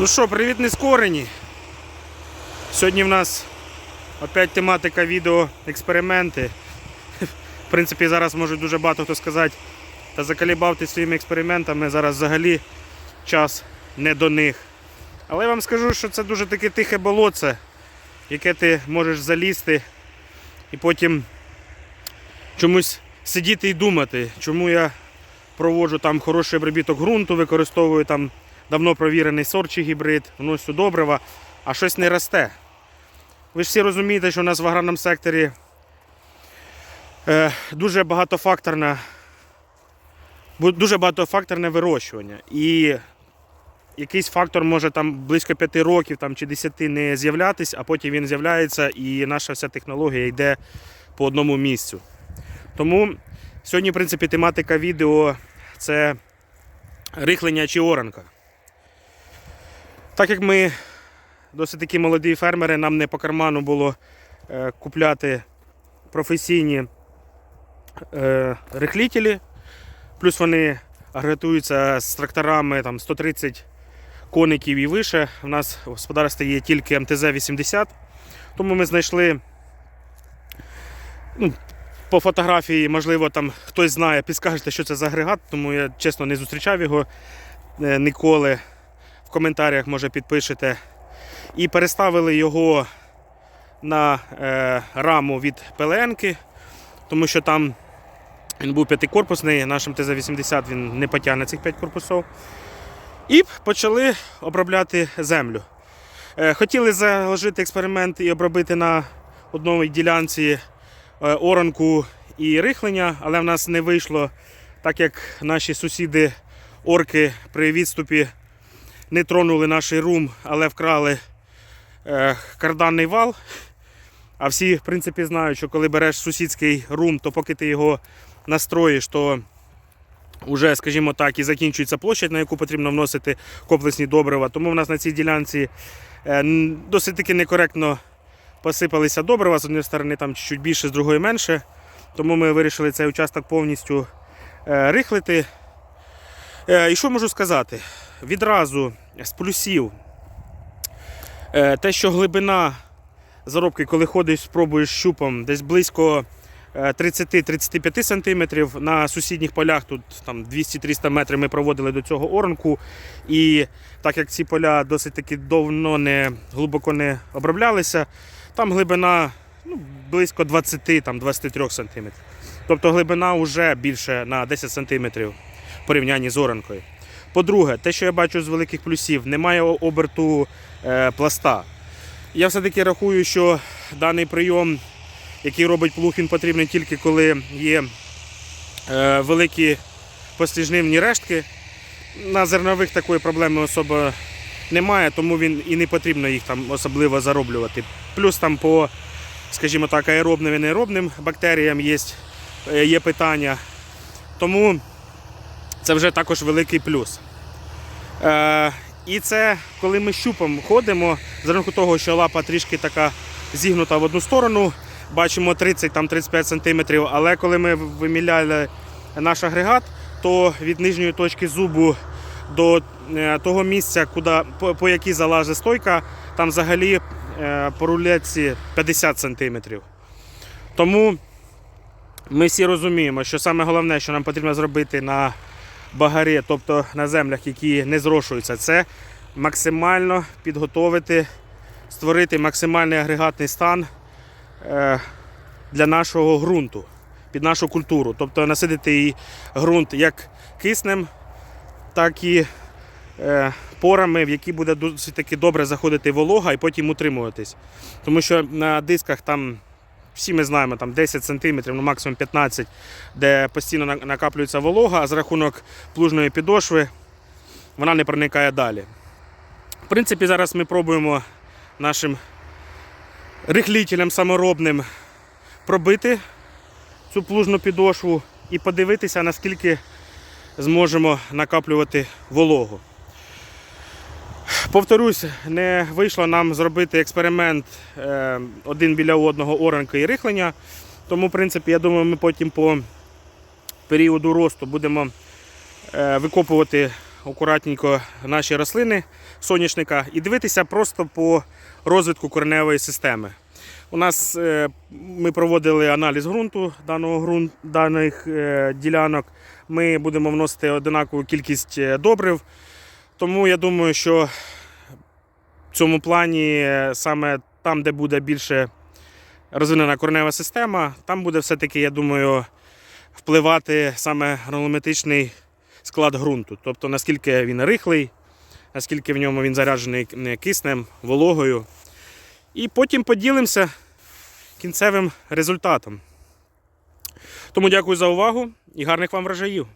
Ну що, привіт нескорені. Сьогодні в нас опять тематика відео експерименти. В принципі, зараз може дуже багато хто сказати, та закалібав ти своїми експериментами, зараз взагалі час не до них. Але я вам скажу, що це дуже таке тихе болоце, яке ти можеш залізти і потім чомусь сидіти і думати, чому я проводжу там хороший обробіток ґрунту, використовую там давно провірений сорт чи гібрид, вносю добрива, а щось не росте. Ви ж всі розумієте, що у нас в аграрному секторі е, дуже багатофакторне, дуже багатофакторне вирощування. І якийсь фактор може там близько 5 років там, чи 10 не з'являтись, а потім він з'являється і наша вся технологія йде по одному місцю. Тому сьогодні, в принципі, тематика відео це рихлення чи оранка. Так як ми досить такі молоді фермери, нам не по карману було е, купляти професійні е, рихлітелі, плюс вони агрегатуються з тракторами там, 130 коників і вище. У нас в господарстві є тільки МТЗ-80, тому ми знайшли ну, по фотографії, можливо, там хтось знає, підскажете, що це за агрегат, тому я чесно не зустрічав його е, ніколи. В коментарях може підпишете. І переставили його на е, раму від ПЛНки, тому що там він був п'ятикорпусний, нашим ТЗ-80 він не потягне цих 5 корпусів. І почали обробляти землю. Е, хотіли заложити експеримент і обробити на одній ділянці е, оранку і рихлення, але в нас не вийшло, так як наші сусіди орки при відступі не тронули наш рум, але вкрали е, карданний вал. А всі, в принципі, знають, що коли береш сусідський рум, то поки ти його настроїш, то вже, скажімо так, і закінчується площадь, на яку потрібно вносити комплексні добрива. Тому в нас на цій ділянці е, досить таки некоректно посипалися добрива. З однієї сторони там чуть більше, з другої менше. Тому ми вирішили цей участок повністю е, рихлити. І що можу сказати? Відразу з плюсів е, те, що глибина заробки, коли ходиш, спробуєш щупом, десь близько е, 30-35 см. На сусідніх полях тут там 200-300 метрів ми проводили до цього оранку. І так як ці поля досить таки давно не глибоко не оброблялися, там глибина ну, близько 20-23 см. Тобто глибина вже більше на 10 см в порівнянні з оранкою. По-друге, те, що я бачу з великих плюсів, немає оберту е, пласта. Я все-таки рахую, що даний прийом, який робить плуг, він потрібен тільки коли є е, великі посліжнивні рештки. На зернових такої проблеми особо немає, тому він і не потрібно їх там особливо зароблювати. Плюс там по, скажімо так, аеробним і неаеробним бактеріям є, е, є питання. Тому це вже також великий плюс. Е, і це коли ми щупом ходимо, за рахунок того, що лапа трішки така зігнута в одну сторону, бачимо 30-35 см, але коли ми виміляли наш агрегат, то від нижньої точки зубу до е, того місця, куди, по, по якій залазить стойка, там взагалі е, по рулетці 50 см. Тому ми всі розуміємо, що саме головне, що нам потрібно зробити на багарі, тобто на землях, які не зрошуються, це максимально підготовити, створити максимальний агрегатний стан е, для нашого ґрунту, під нашу культуру. Тобто насидити і ґрунт як киснем, так і е, порами, в які буде досить таки добре заходити волога і потім утримуватись. Тому що на дисках там всі ми знаємо, там 10 см, ну максимум 15 де постійно накаплюється волога, а за рахунок плужної підошви вона не проникає далі. В принципі, зараз ми пробуємо нашим рихлітелем саморобним пробити цю плужну підошву і подивитися, наскільки зможемо накаплювати вологу. Повторюсь, не вийшло нам зробити експеримент е, один біля одного оранка і рихлення. Тому, в принципі, я думаю, ми потім по періоду росту будемо е, викопувати акуратненько наші рослини соняшника і дивитися просто по розвитку кореневої системи. У нас е, ми проводили аналіз ґрунту даного ґрунт, даних ділянок. Ми будемо вносити однакову кількість добрив. Тому я думаю, що цьому плані е, саме там, де буде більше розвинена коренева система, там буде все-таки, я думаю, впливати саме гранулометричний склад ґрунту. Тобто наскільки він рихлий, наскільки в ньому він заряджений киснем, вологою. І потім поділимося кінцевим результатом. Тому дякую за увагу і гарних вам врожаїв!